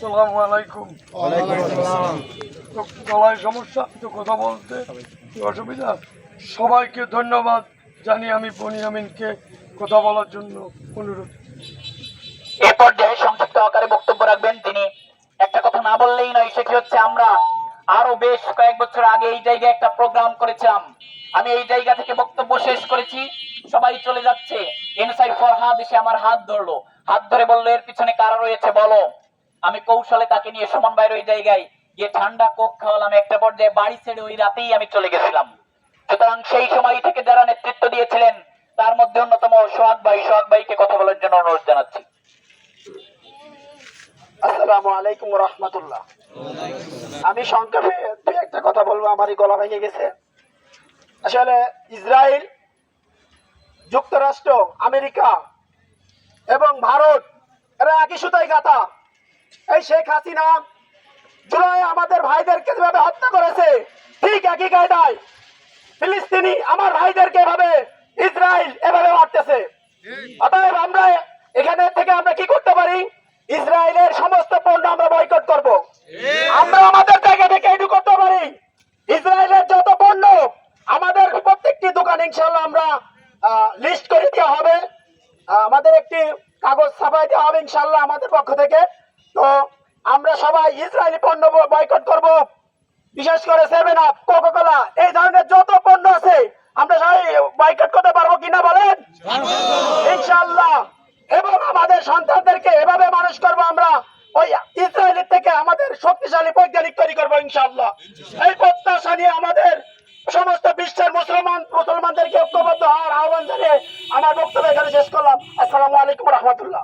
সালামু আলাইকুম। গলায় সমস্যা তো কথা বলতে অসুবিধা? সবাইকে ধন্যবাদ জানি আমি বনিয়ামিনকে কথা বলার জন্য অনুরোধ। এ পর্যায়ে সংক্ষিপ্ত আকারে বক্তব্য রাখবেন তিনি। একটা কথা না বললেই নয় সেটি হচ্ছে আমরা আরও বেশ কয়েক বছর আগে এই জায়গায় একটা প্রোগ্রাম করেছিলাম। আমি এই জায়গা থেকে বক্তব্য শেষ করেছি সবাই চলে যাচ্ছে। এনসাই ফরহাদ এসে আমার হাত ধরলো। হাত ধরে বলল, এর পিছনে কারা রয়েছে বলো? আমি কৌশলে তাকে নিয়ে সমান বাইরে ওই জায়গায় গিয়ে ঠান্ডা কোক খাওয়ালাম। একটা পর্যায়ে বাড়ি ছেড়ে ওই রাতেই আমি চলে গেছিলাম। সুতরাং সেই সময় থেকে যারা নেতৃত্ব দিয়েছিলেন, তার মধ্যে অন্যতম সোহাগ ভাই। সোহাগ ভাইকে কথা বলার জন্য অনুরোধ জানাচ্ছি। আসসালামু আলাইকুম রহমতুল্লাহ। আমি সংক্ষেপে দুই একটা কথা বলব। আমারই গলা ভেঙে গেছে। আসলে ইসরায়েল যুক্তরাষ্ট্র, আমেরিকা এবং ভারত, এরা একই সুতায় গাথা। এই শেখ হাসিনা জুলাই আমাদের ভাইদেরকে যেভাবে হত্যা করেছে, ঠিক একই কায়দায় ফিলিস্তিনি আমার ভাইদেরকে এভাবে ইসরায়েল এভাবে মারতেছে। অতএব আমরা এখানে থেকে আমরা কি করতে পারি ইসরায়েলের সমস্ত পণ্য আমরা বয়কট করব আমরা আমাদের জায়গা থেকে এটু করতে পারি ইসরায়েলের যত পণ্য আমাদের প্রত্যেকটি দোকান ইনশাল্লাহ আমরা লিস্ট করে দেওয়া হবে। আমাদের একটি কাগজ ছাপাই দেওয়া হবে ইনশাল্লাহ আমাদের পক্ষ থেকে। তো আমরা সবাই ইসরায়েলি পণ্য বয়কট করব। বিশেষ করে সেভেন আপ কোকা কোলা এই ধরনের যত পণ্য আছে, আমরা সবাই বয়কট করতে পারব কিনা বলেন? ইনশাআল্লাহ। এবং আমাদের সন্তানদেরকে এভাবে মানুষ করব আমরা, ওই ইসরায়েলের থেকে আমাদের শক্তিশালী বৈজ্ঞানিক তৈরি করব ইনশাল্লাহ এই প্রত্যাশা নিয়ে আমাদের সমস্ত বিশ্বের মুসলমান আমার বক্তব্য এখানে শেষ করলাম। আসসালামু আলাইকুম রহমতুল্লাহ।